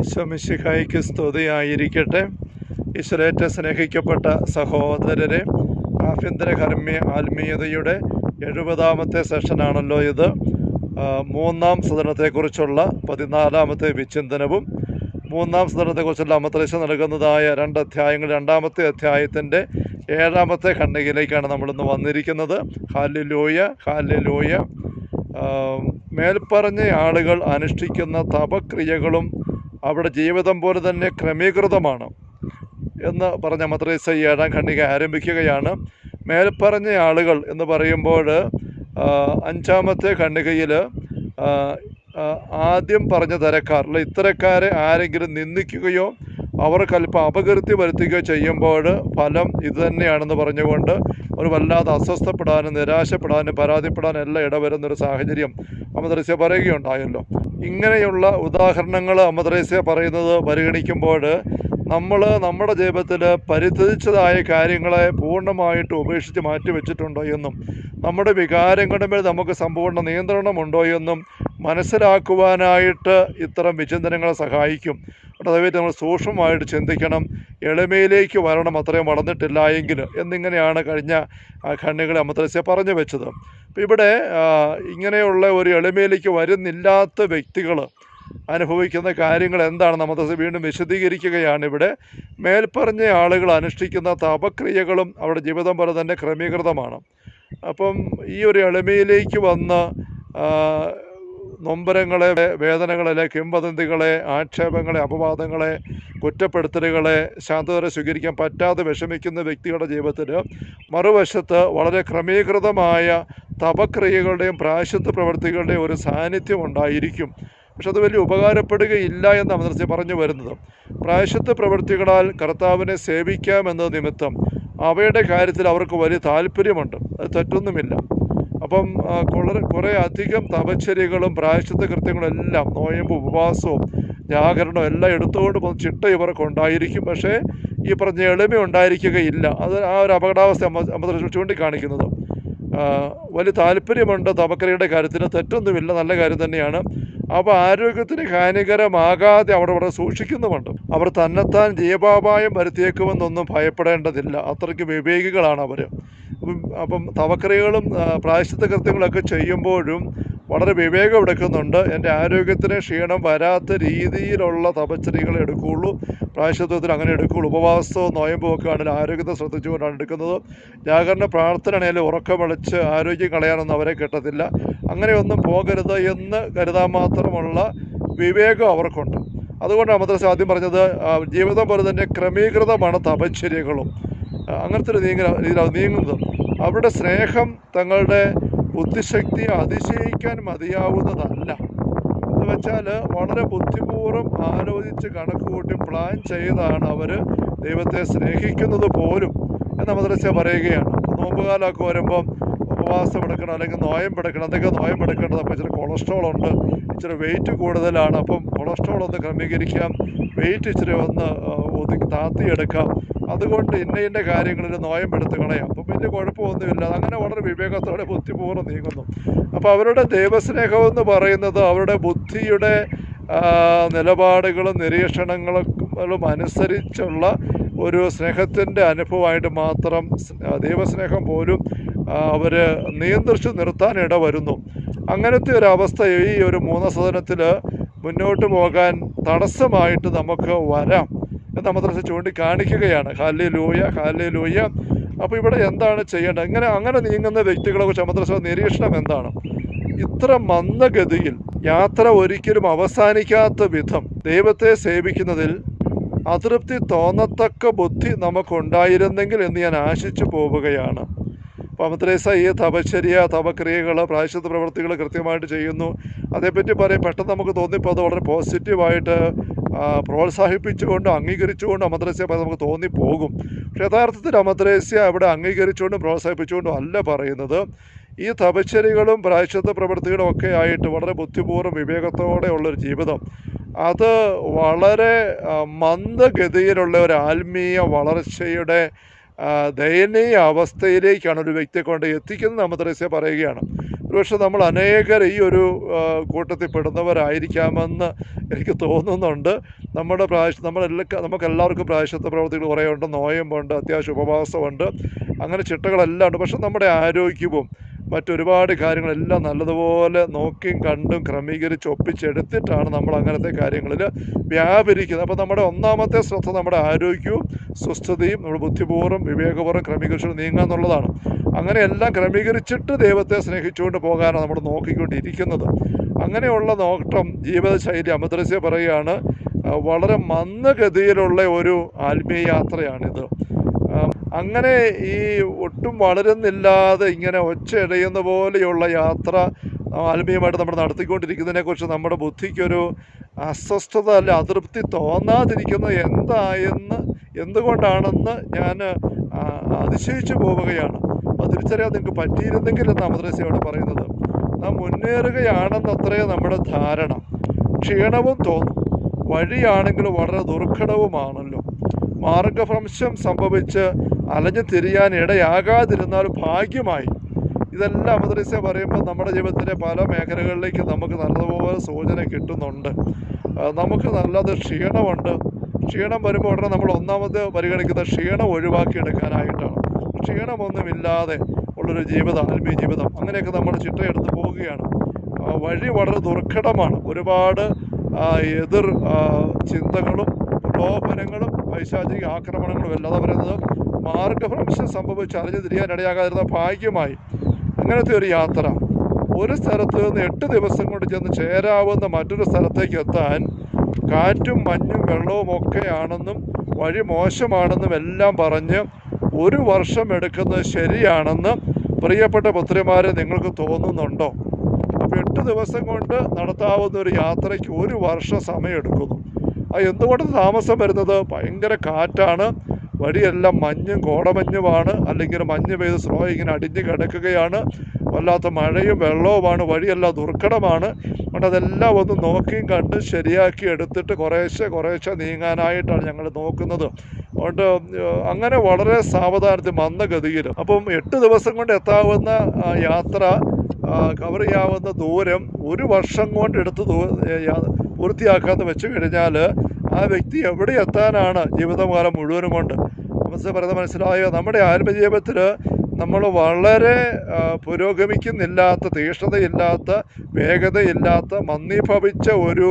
ഈശോമിശിഹായിക്ക് സ്തുതിയായിരിക്കട്ടെ. ഈശ്വരേറ്റ സ്നേഹിക്കപ്പെട്ട സഹോദരരെ ആഭ്യന്തര കർമ്മീയ ആത്മീയതയുടെ എഴുപതാമത്തെ സെഷനാണല്ലോ ഇത്. മൂന്നാം സദനത്തെക്കുറിച്ചുള്ള പതിനാലാമത്തെ വിചിന്തനവും മൂന്നാം സദനത്തെക്കുറിച്ചുള്ള അമത്രേശ നൽകുന്നതായ രണ്ട് അധ്യായങ്ങൾ രണ്ടാമത്തെ അധ്യായത്തിന്റെ ഏഴാമത്തെ ഖണ്ഡികയിലേക്കാണ് നമ്മളിന്ന് വന്നിരിക്കുന്നത്. ഹാലിലൂയ ഹാലിലൂയ ലോയ മേൽപ്പറഞ്ഞ ആളുകൾ അനുഷ്ഠിക്കുന്ന തപക്രിയകളും അവിടെ ജീവിതം പോലെ തന്നെ ക്രമീകൃതമാണ് എന്ന് പറഞ്ഞ മദ്രസ ഏഴാം ഖണ്ഡിക ആരംഭിക്കുകയാണ്. മേൽപ്പറഞ്ഞ ആളുകൾ എന്ന് പറയുമ്പോൾ അഞ്ചാമത്തെ ഖണ്ഡികയിൽ ആദ്യം പറഞ്ഞ തരക്കാർ അല്ല ഇത്തരക്കാരെ ആരെങ്കിലും നിന്ദിക്കുകയോ അവർക്ക് അല്പം അപകീർത്തി വരുത്തുകയോ ചെയ്യുമ്പോൾ ഫലം ഇതുതന്നെയാണെന്ന് പറഞ്ഞുകൊണ്ട് ഒരു വല്ലാതെ അസ്വസ്ഥപ്പെടാനും നിരാശപ്പെടാനും പരാതിപ്പെടാനും എല്ലാം ഇടവരുന്നൊരു സാഹചര്യം അമദ്രസ്യ പറയുകയുണ്ടായല്ലോ. ഇങ്ങനെയുള്ള ഉദാഹരണങ്ങൾ അമദ്രേസ്യ പറയുന്നത് പരിഗണിക്കുമ്പോൾ നമ്മൾ നമ്മുടെ ജീവിതത്തിൽ പരിത്യജിച്ചതായ കാര്യങ്ങളെ പൂർണമായിട്ട് ഉപേക്ഷിച്ച് മാറ്റിവെച്ചിട്ടുണ്ടോ എന്നും നമ്മുടെ വികാരങ്ങളുടെ മേൽ നമുക്ക് സമ്പൂർണ നിയന്ത്രണമുണ്ടോ എന്നും മനസ്സിലാക്കുവാനായിട്ട് ഇത്തരം വിചിന്തനങ്ങളെ സഹായിക്കും. അതേപോലെ നമ്മൾ സൂക്ഷ്മമായിട്ട് ചിന്തിക്കണം എളിമയിലേക്ക് വരണം അത്രയും വളർന്നിട്ടില്ല എങ്കിൽ എന്നിങ്ങനെയാണ് കഴിഞ്ഞ ആ ഖണ്ണികളെ അമദ്രസ്യ പറഞ്ഞു വെച്ചത്. ഇവിടെ ഇങ്ങനെയുള്ള ഒരു എളിമയിലേക്ക് വരുന്നില്ലാത്ത വ്യക്തികൾ അനുഭവിക്കുന്ന കാര്യങ്ങൾ എന്താണെന്ന് നമ്മൾ വീണ്ടും വിശദീകരിക്കുകയാണ് ഇവിടെ. മേൽപ്പറഞ്ഞ ആളുകൾ അനുഷ്ഠിക്കുന്ന തപക്രിയകളും അവരുടെ ജീവിതം പോലെ തന്നെ ക്രമീകൃതമാണ്. അപ്പം ഈ ഒരു എളിമയിലേക്ക് വന്ന് നൊമ്പരങ്ങളെ വേദനകളെ കിംവദന്തികളെ ആക്ഷേപങ്ങളെ അപവാദങ്ങളെ കുറ്റപ്പെടുത്തലുകളെ ശാന്തതരെ സ്വീകരിക്കാൻ പറ്റാതെ വിഷമിക്കുന്ന വ്യക്തികളുടെ ജീവിതത്തിൽ മറുവശത്ത് വളരെ ക്രമീകൃതമായ തപക്രിയകളുടെയും പ്രാശത്വ പ്രവൃത്തികളുടെയും ഒരു സാന്നിധ്യം ഉണ്ടായിരിക്കും. പക്ഷെ അത് വലിയ ഉപകാരപ്പെടുകയില്ല എന്ന് അമർത്തി പറഞ്ഞു വരുന്നത്. പ്രായശുദ്ധ പ്രവൃത്തികളാൽ കർത്താവിനെ സേവിക്കാമെന്നത് നിമിത്തം അവയുടെ കാര്യത്തിൽ അവർക്ക് വലിയ താല്പര്യമുണ്ട്. അത് തെറ്റൊന്നുമില്ല. അപ്പം വളരെ കുറേ അധികം തപശ്ശരികളും പ്രായശ്ചിത്ത കൃത്യങ്ങളും എല്ലാം നോയമ്പും ഉപവാസവും ജാഗരണവും എല്ലാം എടുത്തുകൊണ്ട് പോകുന്ന ചിട്ട ഇവർക്ക് ഉണ്ടായിരിക്കും. പക്ഷേ ഈ പറഞ്ഞ എളിമ ഉണ്ടായിരിക്കുകയില്ല. അത് ആ ഒരു അപകടാവസ്ഥ അമ്മ ചൂണ്ടിക്കാണിക്കുന്നത്. വലിയ താല്പര്യമുണ്ട് തപക്കരയുടെ കാര്യത്തിൽ തെറ്റൊന്നുമില്ല നല്ല കാര്യം തന്നെയാണ്. അപ്പോൾ ആരോഗ്യത്തിന് ഹാനികരമാകാതെ അവിടെ വളരെ സൂക്ഷിക്കുന്നുമുണ്ട്. അവർ തന്നെത്താൻ ജീവപാപായം വരുത്തിയേക്കുമെന്നൊന്നും ഭയപ്പെടേണ്ടതില്ല. അത്രയ്ക്ക് വിവേകികളാണ് അവർ അപ്പം തവക്കറികളും പ്രായശ്ചിത്ത കൃത്യങ്ങളൊക്കെ ചെയ്യുമ്പോഴും വളരെ വിവേകം എടുക്കുന്നുണ്ട്. എന്റെ ആരോഗ്യത്തിന് ക്ഷീണം വരാത്ത രീതിയിലുള്ള തപച്ചരികൾ എടുക്കുകയുള്ളൂ. പ്രായശത്വത്തിൽ അങ്ങനെ എടുക്കുകയുള്ളൂ. ഉപവാസവും നോയമ്പും ഒക്കെ ആരോഗ്യത്തെ ശ്രദ്ധിച്ചുകൊണ്ടാണ് എടുക്കുന്നത്. ജാഗരണ ഉറക്കം വിളിച്ച് ആരോഗ്യം കളയാനൊന്നും അവരെ കിട്ടത്തില്ല. അങ്ങനെയൊന്നും പോകരുത് എന്ന് കരുതാൻ മാത്രമുള്ള വിവേകം അവർക്കുണ്ട്. അതുകൊണ്ടാണ് മദ്രസ ആദ്യം പറഞ്ഞത് ജീവിതം പോലെ തന്നെ ക്രമീകൃതമാണ് തപശ്ചര്യകളും ആ, അങ്ങനത്തെ ഒരു നീങ്ങ രീതിയിലാണ് നീങ്ങുന്നത്. അവരുടെ സ്നേഹം തങ്ങളുടെ ബുദ്ധിശക്തിയെ അതിശയിക്കാൻ മതിയാവുന്നതല്ല. എന്ന് വെച്ചാൽ വളരെ ബുദ്ധിപൂർവം ആലോചിച്ച് കണക്ക് കൂട്ടി പ്ലാൻ ചെയ്താണ് അവർ ദൈവത്തെ സ്നേഹിക്കുന്നത് പോലും എന്ന മദ്രസ പറയുകയാണ്. നോമ്പുകാലമൊക്കെ വരുമ്പം ഉപവാസം എടുക്കണം അല്ലെങ്കിൽ നോയം എടുക്കണം എന്തൊക്കെ നോയം എടുക്കേണ്ടത്. അപ്പോൾ ഇച്ചിരി കൊളസ്ട്രോൾ ഉണ്ട് ഇച്ചിരി വെയിറ്റ് കൂടുതലാണ്. അപ്പം കൊളസ്ട്രോൾ ഒന്ന് ക്രമീകരിക്കാം വെയിറ്റ് ഇച്ചിരി ഒന്ന് ഒതുക്കി താത്തിയെടുക്കാം അതുകൊണ്ട് ഇന്ന ഇന്ന കാര്യങ്ങളിൽ നോയം എടുത്ത് കളയാം. അപ്പം വലിയ കുഴപ്പമൊന്നുമില്ല. അങ്ങനെ വളരെ വിവേകത്തോടെ ബുദ്ധിപൂർവം നീങ്ങുന്നു. അപ്പോൾ അവരുടെ ദൈവസ്നേഹം എന്ന് പറയുന്നത് അവരുടെ ബുദ്ധിയുടെ നിലപാടുകളും നിരീക്ഷണങ്ങളും അനുസരിച്ചുള്ള ഒരു സ്നേഹത്തിന്റെ അനുഭവമായിട്ട് മാത്രം ദൈവസ്നേഹം പോലും അവർ നിയന്ത്രിച്ചു നിർത്താൻ ഇട വരുന്നു അങ്ങനത്തെ ഒരു അവസ്ഥ ഈ ഒരു മൂന്ന സദനത്തിൽ മുന്നോട്ട് പോകാൻ തടസ്സമായിട്ട് നമുക്ക് വരാം. എന്ന് മദ്രസ ചൂണ്ടിക്കാണിക്കുകയാണ്. ഹാലി ലൂയ ഹാലി ലൂയ അപ്പോൾ ഇവിടെ എന്താണ് ചെയ്യേണ്ടത്? ഇങ്ങനെ അങ്ങനെ നീങ്ങുന്ന വ്യക്തികളെ കുറിച്ച് മദ്രസ നിരീക്ഷണം എന്താണ്? ഇത്ര മന്ദഗതിയിൽ യാത്ര ഒരിക്കലും അവസാനിക്കാത്ത വിധം ദൈവത്തെ സേവിക്കുന്നതിൽ അതൃപ്തി തോന്നത്തക്ക ബുദ്ധി നമുക്കുണ്ടായിരുന്നെങ്കിൽ എന്ന് ഞാൻ ആശിച്ചു പോവുകയാണ്. അമദ്രേസ ഈ തപശ്ചര്യ തപക്രിയകൾ പ്രായശ്ചിത്ത പ്രവൃത്തികൾ കൃത്യമായിട്ട് ചെയ്യുന്നു. അതേപ്പറ്റി പറയും പെട്ടെന്ന് നമുക്ക് തോന്നിപ്പോൾ അത് വളരെ പോസിറ്റീവായിട്ട് പ്രോത്സാഹിപ്പിച്ചുകൊണ്ട് അംഗീകരിച്ചുകൊണ്ട് അമദ്രസ്യ നമുക്ക് തോന്നിപ്പോകും. പക്ഷേ യഥാർത്ഥത്തിൽ അമദ്രസ്യ അവിടെ അംഗീകരിച്ചുകൊണ്ടും പ്രോത്സാഹിപ്പിച്ചുകൊണ്ടും അല്ല പറയുന്നത്. ഈ തപശ്ശേരികളും പ്രായശ്ചിത്ത പ്രവൃത്തികളും ഒക്കെ ആയിട്ട് വളരെ ബുദ്ധിപൂർവം വിവേകത്തോടെ ഉള്ളൊരു ജീവിതം. അത് വളരെ മന്ദഗതിയിലുള്ള ഒരു ആത്മീയ വളർച്ചയുടെ ദയനീയ അവസ്ഥയിലേക്കാണ് ഒരു വ്യക്തിയെ കൊണ്ട് എത്തിക്കുന്നത് നമ്മൾ ത്രേസ്യ പറയുകയാണ്. ഒരുപക്ഷെ നമ്മൾ അനേകർ ഈ ഒരു കൂട്ടത്തിൽ പെടുന്നവരായിരിക്കാമെന്ന് എനിക്ക് തോന്നുന്നുണ്ട്. നമ്മുടെ പ്രാവശ്യ നമ്മളെല്ലാ നമുക്കെല്ലാവർക്കും പ്രായശത്വ പ്രവർത്തികൾ കുറേ ഉണ്ട്. നോയമ്പുണ്ട് അത്യാവശ്യം ഉപവാസമുണ്ട്. അങ്ങനെ ചിട്ടകളെല്ലാം ഉണ്ട്. പക്ഷെ നമ്മുടെ ആരോഗ്യവും മറ്റൊരുപാട് കാര്യങ്ങളെല്ലാം നല്ലതുപോലെ നോക്കിയും കണ്ടും ക്രമീകരിച്ച് ഒപ്പിച്ചെടുത്തിട്ടാണ് നമ്മൾ അങ്ങനത്തെ കാര്യങ്ങളിൽ വ്യാപരിക്കുന്നത്. അപ്പോൾ നമ്മുടെ ഒന്നാമത്തെ ശ്രദ്ധ നമ്മുടെ ആരോഗ്യവും സ്വസ്ഥതയും നമ്മുടെ ബുദ്ധിപൂർവം വിവേകപൂർവം ക്രമീകരിച്ചുകൊണ്ട് നീങ്ങുക എന്നുള്ളതാണ്. അങ്ങനെ എല്ലാം ക്രമീകരിച്ചിട്ട് ദൈവത്തെ സ്നേഹിച്ചുകൊണ്ട് പോകാനാണ് നമ്മൾ നോക്കിക്കൊണ്ടിരിക്കുന്നത്. അങ്ങനെയുള്ള നോട്ടം ജീവിതശൈലി അമദ്രസ്യ പറയുകയാണ് വളരെ മന്ദഗതിയിലുള്ള ഒരു ആത്മീയ യാത്രയാണിത്. അങ്ങനെ ഈ ഒട്ടും വളരുന്നില്ലാതെ ഇങ്ങനെ ഒച്ചയടയുന്ന പോലെയുള്ള യാത്ര ആത്മീയമായിട്ട് നമ്മൾ നടത്തിക്കൊണ്ടിരിക്കുന്നതിനെക്കുറിച്ച് നമ്മുടെ ബുദ്ധിക്കൊരു അസ്വസ്ഥത അല്ല അതൃപ്തി തോന്നാതിരിക്കുന്നത് എന്തായെന്ന് എന്തുകൊണ്ടാണെന്ന് ഞാൻ അതിശയിച്ചു പോവുകയാണ്. അത് തിരിച്ചറിയാൻ നിങ്ങൾക്ക് പറ്റിയിരുന്നെങ്കിൽ എന്നാണ് മദ്രസയോട് പറയുന്നത് നാം മുന്നേറുകയാണെന്നത്രേ നമ്മുടെ ധാരണ. ക്ഷീണവും തോന്നും. വഴിയാണെങ്കിൽ വളരെ ദുർഘടവുമാണല്ലോ. മാർഗഭ്രംശം സംഭവിച്ച് അലഞ്ഞു തിരിയാൻ ഇടയാകാതിരുന്നാൽ ഭാഗ്യമായി. ഇതെല്ലാം മദ്രസ പറയുമ്പോൾ നമ്മുടെ ജീവിതത്തിലെ പല മേഖലകളിലേക്ക് നമുക്ക് നല്ലതുപോലെ സൂചന കിട്ടുന്നുണ്ട്. നമുക്ക് നല്ലത് ക്ഷീണമുണ്ട്. ക്ഷീണം വരുമ്പോൾ ഉടനെ നമ്മൾ ഒന്നാമത് പരിഗണിക്കുന്ന ക്ഷീണം ഒഴിവാക്കിയെടുക്കാനായിട്ടാണ്. ക്ഷീണമൊന്നുമില്ലാതെ ഉള്ളൊരു ജീവിതം ആത്മീയ ജീവിതം അങ്ങനെയൊക്കെ നമ്മൾ ചിട്ടയെടുത്ത് പോവുകയാണ്. വഴി വളരെ ദുർഘടമാണ്. ഒരുപാട് എതിർ ചിന്തകളും പ്രലോഭനങ്ങളും പൈശാചിക ആക്രമണങ്ങളും അല്ലാതെ പറയുന്നത് മാർഗഭ്രംശം സംഭവിച്ച് അറിഞ്ഞ് തിരിയാൻ ഇടയാകാതിരുന്ന ഭാഗ്യമായി അങ്ങനത്തെ ഒരു യാത്ര. ഒരു സ്ഥലത്ത് നിന്ന് എട്ട് ദിവസം കൊണ്ട് ചെന്ന് ചേരാവുന്ന മറ്റൊരു സ്ഥലത്തേക്ക് എത്താൻ കാറ്റും മഞ്ഞും വെള്ളവും ഒക്കെയാണെന്നും വഴി മോശമാണെന്നും എല്ലാം പറഞ്ഞ് ഒരു വർഷം എടുക്കുന്നത് ശരിയാണെന്ന് പ്രിയപ്പെട്ട പുത്രിമാരെ നിങ്ങൾക്ക് തോന്നുന്നുണ്ടോ? അപ്പോൾ എട്ട് ദിവസം കൊണ്ട് നടത്താവുന്ന ഒരു യാത്രയ്ക്ക് ഒരു വർഷം സമയമെടുക്കുന്നു. അത് എന്തുകൊണ്ട് താമസം വരുന്നത്? ഭയങ്കര കാറ്റാണ്. വഴിയെല്ലാം മഞ്ഞും കോടമഞ്ഞുമാണ്. അല്ലെങ്കിൽ മഞ്ഞ് പെയ്ത് സ്ലോ ഇങ്ങനെ അടിഞ്ഞ് കിടക്കുകയാണ്. വല്ലാത്ത മഴയും വെള്ളവുമാണ്. വഴിയെല്ലാം ദുർഘടമാണ്. അതുകൊണ്ട് അതെല്ലാം ഒന്ന് നോക്കിയും കണ്ട് ശരിയാക്കി എടുത്തിട്ട് കുറേശ്ശെ കുറേശ്ശെ നീങ്ങാനായിട്ടാണ് ഞങ്ങൾ നോക്കുന്നത്. അതുകൊണ്ട് അങ്ങനെ വളരെ സാവധാനത്തിൽ മന്ദഗതിയിൽ അപ്പം എട്ട് ദിവസം കൊണ്ട് എത്താവുന്ന യാത്ര കവർ ചെയ്യാവുന്ന ദൂരം ഒരു വർഷം കൊണ്ട് എടുത്ത് പൂർത്തിയാക്കാമെന്ന് വെച്ച് കഴിഞ്ഞാൽ ആ വ്യക്തി എവിടെ എത്താനാണ് ജീവിതകാലം മുഴുവനും കൊണ്ട് മനസ്സിൽ പറയുന്നത് മനസ്സിലായോ? നമ്മുടെ ആത്മജീവിതത്തിൽ നമ്മൾ വളരെ പുരോഗമിക്കുന്നില്ലാത്ത തീഷ്ണതയില്ലാത്ത വേഗതയില്ലാത്ത മന്ദീഭവിച്ച ഒരു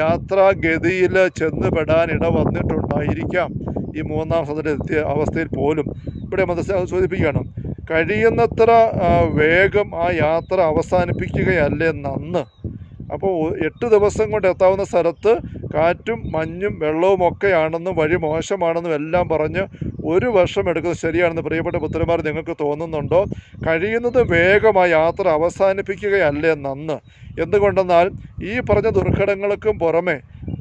യാത്രാഗതിയിൽ ചെന്നുപെടാൻ ഇട വന്നിട്ടുണ്ടായിരിക്കാം ഈ മൂന്നാം സദനെത്തിയ അവസ്ഥയിൽ പോലും. ഇവിടെ മനസ്സിലാ സൂചിപ്പിക്കണം കഴിയുന്നത്ര വേഗം ആ യാത്ര അവസാനിപ്പിക്കുകയല്ലേ നന്ന്? അപ്പോൾ എട്ട് ദിവസം കൊണ്ട് എത്താവുന്ന സ്ഥലത്ത് കാറ്റും മഞ്ഞും വെള്ളവും ഒക്കെയാണെന്നും വഴി മോശമാണെന്നും എല്ലാം പറഞ്ഞ് ഒരു വർഷം എടുക്കുന്നത് ശരിയാണെന്ന് പ്രിയപ്പെട്ട പുത്രന്മാർ നിങ്ങൾക്ക് തോന്നുന്നുണ്ടോ? കഴിയുന്നത് വേഗമായി യാത്ര അവസാനിപ്പിക്കുകയല്ലേ നന്ന്? എന്തുകൊണ്ടെന്നാൽ ഈ പറഞ്ഞ ദുർഘടങ്ങൾക്കും പുറമെ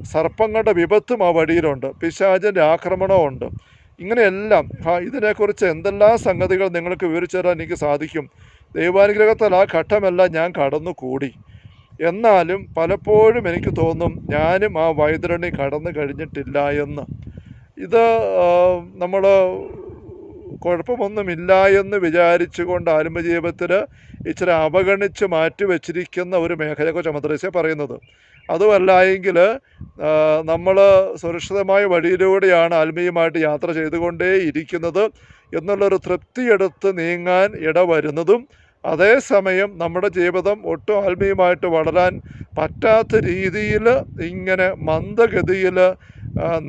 സർപ്പങ്ങളുടെ വിപത്തും ആ വഴിയിലുണ്ട്. പിശാചിന്റെ ഉണ്ട്. ഇങ്ങനെയെല്ലാം ഇതിനെക്കുറിച്ച് എന്തെല്ലാം സംഗതികൾ നിങ്ങൾക്ക് വിവരിച്ചു തരാൻ എനിക്ക് സാധിക്കും? ദൈവാനുഗ്രഹത്താൽ ആ ഘട്ടമെല്ലാം ഞാൻ കടന്നുകൂടി. എന്നാലും പലപ്പോഴും എനിക്ക് തോന്നും ഞാനും ആ വൈതരണി കടന്നു കഴിഞ്ഞിട്ടില്ല എന്ന്. ഇത് നമ്മൾ കുഴപ്പമൊന്നുമില്ല എന്ന് വിചാരിച്ചുകൊണ്ട് ആത്മജീവിതത്തിൽ ഇച്ചിരി അവഗണിച്ച് മാറ്റി വെച്ചിരിക്കുന്ന ഒരു മേഖലയെക്കുറിച്ച് മദ്രസ പറയുന്നത്. അതുമല്ല എങ്കിൽ നമ്മൾ സുരക്ഷിതമായ വഴിയിലൂടെയാണ് ആത്മീയമായിട്ട് യാത്ര ചെയ്തുകൊണ്ടേ ഇരിക്കുന്നത് എന്നുള്ളൊരു തൃപ്തിയെടുത്ത് നീങ്ങാൻ ഇടവരുന്നതും അതേസമയം നമ്മുടെ ജീവിതം ഒട്ടും ആത്മീയമായിട്ട് വളരാൻ പറ്റാത്ത രീതിയിൽ ഇങ്ങനെ മന്ദഗതിയിൽ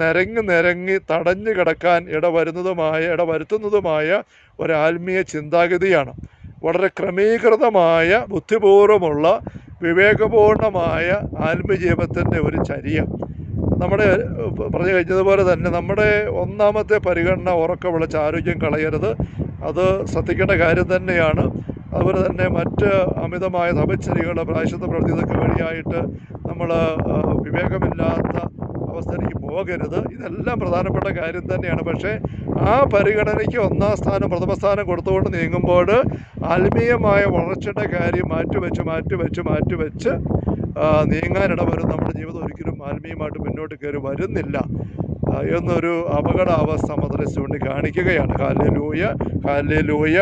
നിരങ്ങി നിരങ്ങി തടഞ്ഞു കിടക്കാൻ ഇടവരുന്നതുമായ ഇടവരുത്തുന്നതുമായ ഒരു ആത്മീയ ചിന്താഗതിയാണ്. വളരെ ക്രമീകൃതമായ ബുദ്ധിപൂർവമുള്ള വിവേകപൂർണമായ ആത്മജീവിതത്തിന്റെ ഒരു ചര്യ. നമ്മുടെ പറഞ്ഞു കഴിഞ്ഞതുപോലെ തന്നെ നമ്മുടെ ഒന്നാമത്തെ പരിഗണന ഉറക്കമുള്ള ആരോഗ്യം കളയരുത്. അത് ശ്രദ്ധിക്കേണ്ട കാര്യം തന്നെയാണ്. അതുപോലെ തന്നെ മറ്റ് അമിതമായ തപച്ചരികൾ പ്രായശുദ്ധ പ്രവൃത്തി ഇതൊക്കെ വഴിയായിട്ട് നമ്മൾ വിവേകമില്ലാത്ത അവസ്ഥയിലേക്ക് പോകരുത്. ഇതെല്ലാം പ്രധാനപ്പെട്ട കാര്യം തന്നെയാണ്. പക്ഷേ ആ പരിഗണനയ്ക്ക് ഒന്നാം സ്ഥാനം പ്രഥമസ്ഥാനം കൊടുത്തുകൊണ്ട് നീങ്ങുമ്പോൾ ആത്മീയമായ വളർച്ചയുടെ കാര്യം മാറ്റിവെച്ച് മാറ്റിവെച്ച് മാറ്റിവെച്ച് നീങ്ങാനിട വരും നമ്മുടെ ജീവിതം ഒരിക്കലും ആത്മീയമായിട്ട് മുന്നോട്ട് കയറി വരുന്നില്ല എന്നൊരു അപകടാവസ്ഥ മദ്രസ ചൂണ്ടിക്കാണിക്കുകയാണ്. ഹാലൂയ ഹാലൂയ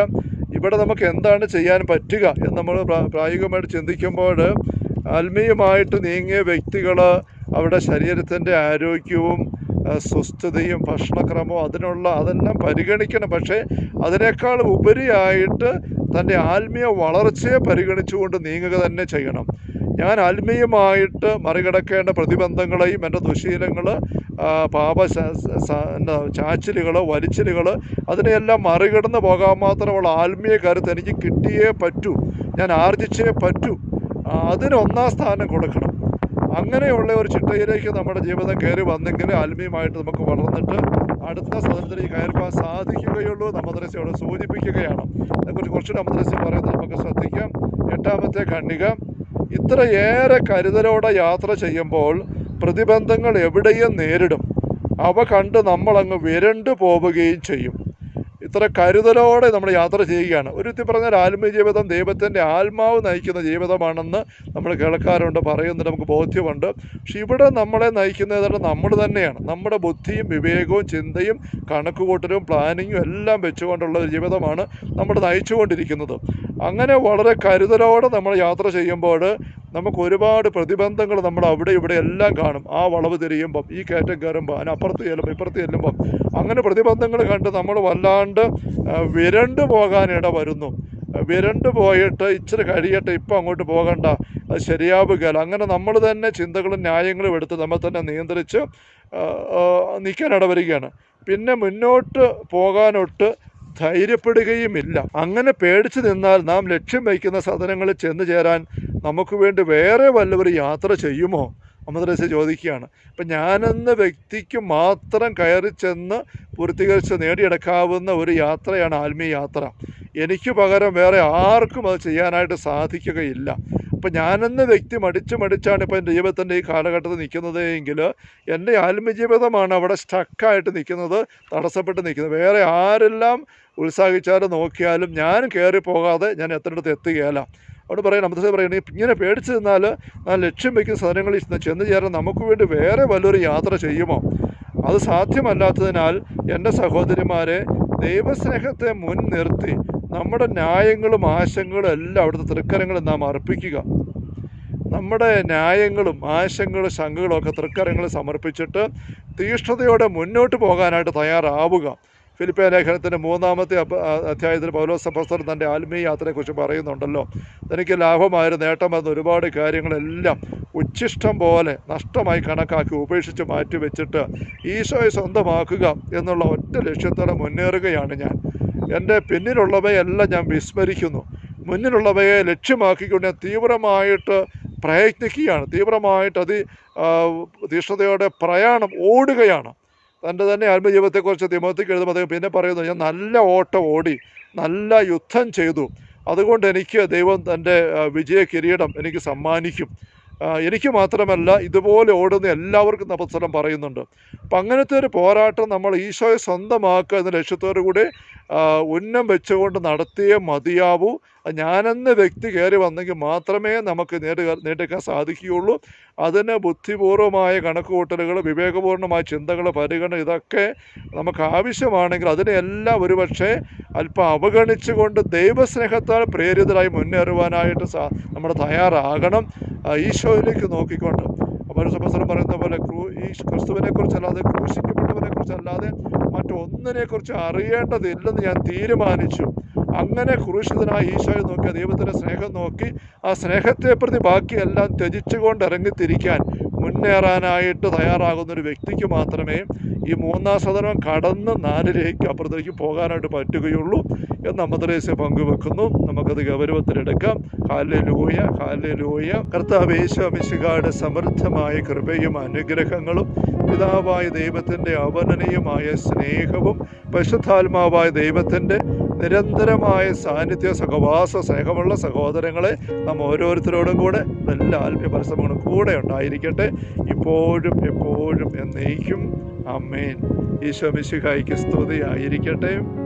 ഇവിടെ നമുക്ക് എന്താണ് ചെയ്യാൻ പറ്റുക എന്ന് നമ്മൾ പ്രാ- പ്രായോഗികമായിട്ട് ചിന്തിക്കുമ്പോൾ ആത്മീയമായിട്ട് നീങ്ങിയ വ്യക്തികൾ അവരുടെ ശരീരത്തിന്റെ ആരോഗ്യവും സ്വസ്ഥതയും ഭക്ഷണക്രമവും അതിനുള്ള അതെല്ലാം പരിഗണിക്കണം. പക്ഷേ അതിനേക്കാൾ ഉപരിയായിട്ട് തന്റെ ആത്മീയ വളർച്ചയെ പരിഗണിച്ചുകൊണ്ട് നീങ്ങുക തന്നെ ചെയ്യണം. ഞാൻ ആത്മീയമായിട്ട് മറികടക്കേണ്ട പ്രതിബന്ധങ്ങളെയും എന്റെ ദുശീലങ്ങൾ പാപ ചാച്ചിലുകൾ വലിച്ചിലുകൾ അതിനെയെല്ലാം മറികടന്ന് പോകാൻ മാത്രമുള്ള ആത്മീയ കരുത്ത് എനിക്ക് കിട്ടിയേ പറ്റൂ. ഞാൻ ആർജിച്ചേ പറ്റൂ. അതിന് ഒന്നാം സ്ഥാനം കൊടുക്കണം. അങ്ങനെയുള്ള ഒരു ചിട്ടയിലേക്ക് നമ്മുടെ ജീവിതം കയറി വന്നെങ്കിൽ ആത്മീയമായിട്ട് നമുക്ക് വളർന്നിട്ട് അടുത്ത സദനത്തിലേക്ക് കയറിപ്പാൻ സാധിക്കുകയുള്ളൂ നമ്മദ്രസയോട് സൂചിപ്പിക്കുകയാണ്. അതിനെക്കുറിച്ച് കുറച്ചുകൂടെ നമ്മദ്രസ്യം പറയുന്നത് നമുക്ക് ശ്രദ്ധിക്കാം. എട്ടാമത്തെ ഖണ്ഡിക. ഇത്രയേറെ കരുതലോടെ യാത്ര ചെയ്യുമ്പോൾ പ്രതിബന്ധങ്ങൾ എവിടെയും നേരിടും. അവ കണ്ട് നമ്മളങ്ങ് വിരണ്ടു പോവുകയും ചെയ്യും. ഇത്ര കരുതലോടെ നമ്മൾ യാത്ര ചെയ്യുകയാണ്. ഒരു പറഞ്ഞാൽ ആത്മീയ ജീവിതം ദൈവത്തിന്റെ ആത്മാവ് നയിക്കുന്ന ജീവിതമാണെന്ന് നമ്മൾ കേൾക്കാറുണ്ട് പറയുന്നുണ്ട് നമുക്ക് ബോധ്യമുണ്ട്. പക്ഷെ ഇവിടെ നമ്മളെ നയിക്കുന്നത് നമ്മൾ തന്നെയാണ്. നമ്മുടെ ബുദ്ധിയും വിവേകവും ചിന്തയും കണക്കുകൂട്ടലും പ്ലാനിങ്ങും എല്ലാം വെച്ചുകൊണ്ടുള്ള ഒരു ജീവിതമാണ് നമ്മൾ നയിച്ചുകൊണ്ടിരിക്കുന്നത്. അങ്ങനെ വളരെ കരുതലോടെ നമ്മൾ യാത്ര ചെയ്യുമ്പോൾ നമുക്ക് ഒരുപാട് പ്രതിബന്ധങ്ങൾ നമ്മൾ അവിടെ ഇവിടെ എല്ലാം കാണും. ആ വളവ് തിരിയുമ്പം ഈ കയറ്റം കയറുമ്പോൾ അതിനപ്പുറത്ത് ചെല്ലുമ്പോൾ ഇപ്പുറത്ത് ചെല്ലുമ്പം അങ്ങനെ പ്രതിബന്ധങ്ങൾ കണ്ട് നമ്മൾ വല്ലാണ്ട് വിരണ്ടു പോകാനിട വരുന്നു. വിരണ്ടു പോയിട്ട് ഇച്ചിരി കഴിയട്ടെ ഇപ്പം അങ്ങോട്ട് പോകണ്ട. അത് ശരിയാവുകയില്ല അങ്ങനെ നമ്മൾ തന്നെ ചിന്തകളും ന്യായങ്ങളും എടുത്ത് നമ്മൾ തന്നെ നിയന്ത്രിച്ച് നിൽക്കാനിട വരികയാണ് പിന്നെ മുന്നോട്ട് പോകാനൊട്ട് ധൈര്യപ്പെടുകയുമില്ല. അങ്ങനെ പേടിച്ചു നിന്നാൽ നാം ലക്ഷ്യം വയ്ക്കുന്ന സദനങ്ങളിൽ ചെന്ന് ചേരാൻ നമുക്ക് വേണ്ടി വേറെ വല്ലവർ യാത്ര ചെയ്യുമോ? അമദ്രസ ചോദിക്കുകയാണ് അപ്പം ഞാനെന്ന വ്യക്തിക്ക് മാത്രം കയറി ചെന്ന് പൂർത്തീകരിച്ച് നേടിയെടുക്കാവുന്ന ഒരു യാത്രയാണ് ആത്മീയ യാത്ര. എനിക്ക് പകരം വേറെ ആർക്കും അത് ചെയ്യാനായിട്ട് സാധിക്കുകയില്ല. അപ്പം ഞാനെന്ന വ്യക്തി മടിച്ച് മടിച്ചാണ് ഇപ്പം എന്റെ ജീവിതത്തിന്റെ ഈ കാലഘട്ടത്തിൽ നിൽക്കുന്നത് എങ്കിൽ എന്റെ ആത്മജീവിതമാണ് അവിടെ സ്റ്റക്കായിട്ട് നിൽക്കുന്നത് തടസ്സപ്പെട്ട് നിൽക്കുന്നത്. വേറെ ആരെല്ലാം ഉത്സാഹിച്ചാലും നോക്കിയാലും ഞാൻ കയറി പോകാതെ ഞാൻ എത്രയിടത്ത് എത്തുകയല്ല. അവിടെ പറയാം അമൃതസർ പറയുന്നത് ഇങ്ങനെ പേടിച്ച് നിന്നാൽ ആ ലക്ഷ്യം വയ്ക്കുന്ന സാധനങ്ങളിൽ ചെന്ന് ചേരാൻ നമുക്ക് വേണ്ടി വേറെ വല്ലൊരു യാത്ര ചെയ്യുമോ? അത് സാധ്യമല്ലാത്തതിനാൽ എന്റെ സഹോദരിമാരെ ദൈവസ്നേഹത്തെ മുൻനിർത്തി നമ്മുടെ ന്യായങ്ങളും ആശങ്കകളും എല്ലാം അവിടുത്തെ തൃക്കരങ്ങളിൽ നാം അർപ്പിക്കുക. നമ്മുടെ ന്യായങ്ങളും ആശങ്കകളും ശങ്കകളും ഒക്കെ തൃക്കരങ്ങളിൽ സമർപ്പിച്ചിട്ട് തീഷ്ണതയോടെ മുന്നോട്ട് പോകാനായിട്ട് തയ്യാറാവുക. ഫിലിപ്പ ലേഖനത്തിന്റെ മൂന്നാമത്തെ അധ്യായത്തിൽ പൗലോസ് അപ്പസ്തലൻ തന്റെ ആത്മീയ യാത്രയെക്കുറിച്ച് പറയുന്നുണ്ടല്ലോ. തനിക്ക് ലാഭമായൊരു നേട്ടമെന്ന ഒരുപാട് കാര്യങ്ങളെല്ലാം ഉച്ഛിഷ്ടം പോലെ നഷ്ടമായി കണക്കാക്കി ഉപേക്ഷിച്ച് മാറ്റി വെച്ചിട്ട് ഈശോയെ സ്വന്തമാക്കുക എന്നുള്ള ഒറ്റ ലക്ഷ്യത്തോടെ മുന്നേറുകയാണ് ഞാൻ. എന്റെ പിന്നിലുള്ളവയെല്ലാം ഞാൻ വിസ്മരിക്കുന്നു. മുന്നിലുള്ളവയെ ലക്ഷ്യമാക്കിക്കൊണ്ട് ഞാൻ തീവ്രമായിട്ട് പ്രയത്നിക്കുകയാണ്. തീവ്രമായിട്ട് അതി തീഷ്ണതയോടെ പ്രയാണം ഓടുകയാണ്. തന്റെ തന്നെ ആത്മജീവിതത്തെക്കുറിച്ച് തിമോത്തിക്ക് എഴുതുമ്പോൾ അദ്ദേഹം പിന്നെ പറയുന്നു ഞാൻ നല്ല ഓട്ടം ഓടി നല്ല യുദ്ധം ചെയ്തു. അതുകൊണ്ട് എനിക്ക് ദൈവം തന്റെ വിജയ കിരീടം എനിക്ക് സമ്മാനിക്കും. എനിക്ക് മാത്രമല്ല ഇതുപോലെ ഓടുന്ന എല്ലാവർക്കും അവസരം പറയുന്നുണ്ട്. അപ്പം അങ്ങനത്തെ ഒരു പോരാട്ടം നമ്മൾ ഈശോയെ സ്വന്തമാക്കുക എന്ന ലക്ഷ്യത്തോടു കൂടി ഉന്നം വെച്ചുകൊണ്ട് നടത്തിയേ മതിയാവൂ. ഞാനെന്ന വ്യക്തി കയറി വന്നെങ്കിൽ മാത്രമേ നമുക്ക് നേടുക നേടിയെടുക്കാൻ സാധിക്കുകയുള്ളൂ. അതിന് ബുദ്ധിപൂർവമായ കണക്കുകൂട്ടലുകൾ വിവേകപൂർണമായ ചിന്തകൾ പരിഗണന ഇതൊക്കെ നമുക്ക് ആവശ്യമാണെങ്കിൽ അതിനെല്ലാം ഒരുപക്ഷെ അല്പം അവഗണിച്ചുകൊണ്ട് ദൈവസ്നേഹത്താൽ പ്രേരിതരായി മുന്നേറുവാനായിട്ട് സാ നമ്മൾ തയ്യാറാകണം. ഈശോയിലേക്ക് നോക്കിക്കൊണ്ട്. അപ്പോൾ സഹസ്രം പറയുന്ന പോലെ ക്രൂ ഈ ക്രിസ്തുവിനെ കുറിച്ചല്ലാതെ ക്രൂശിക്കപ്പെട്ടവനെ കുറിച്ചല്ലാതെ മറ്റൊന്നിനെക്കുറിച്ച് അറിയേണ്ടതില്ലെന്ന് ഞാൻ തീരുമാനിച്ചു. അങ്ങനെ ക്രൂശിതനായ ഈശോയെ നോക്കി ദൈവത്തിന്റെ സ്നേഹം നോക്കി ആ സ്നേഹത്തെ പ്രതി ബാക്കിയെല്ലാം ത്യജിച്ചുകൊണ്ട് ഇറങ്ങിത്തിരിക്കാൻ മുന്നേറാനായിട്ട് തയ്യാറാകുന്ന ഒരു വ്യക്തിക്ക് മാത്രമേ ഈ മൂന്നാം സദനം കടന്ന് നാലിലേക്ക് അപ്പുറത്തേക്ക് പോകാനായിട്ട് പറ്റുകയുള്ളൂ എന്ന് അമ്മദ്രേസ്യ പങ്കുവെക്കുന്നു. നമുക്കത് ഗൗരവത്തിലെടുക്കാം. ഹാലെ ലൂയ ഹാലെ ലൂയ കർത്താവ് യേശുമിശികാട് സമൃദ്ധമായ കൃപയും അനുഗ്രഹങ്ങളും പിതാവായ ദൈവത്തിന്റെ അവനനീയമായ സ്നേഹവും പരിശുദ്ധാത്മാവായ ദൈവത്തിന്റെ നിരന്തരമായ സാന്നിധ്യ സഹവാസ സ്നേഹമുള്ള സഹോദരങ്ങളെ നാം ഓരോരുത്തരോടും കൂടെ എല്ലാ ആത്മീയ പരിശ്രമങ്ങളും കൂടെ ഉണ്ടായിരിക്കട്ടെ. ഇപ്പോഴും എപ്പോഴും എന്നേക്കും. അമ്മേൻ ഈശോ മിശുഹായിക്ക് സ്തുതി ആയിരിക്കട്ടെ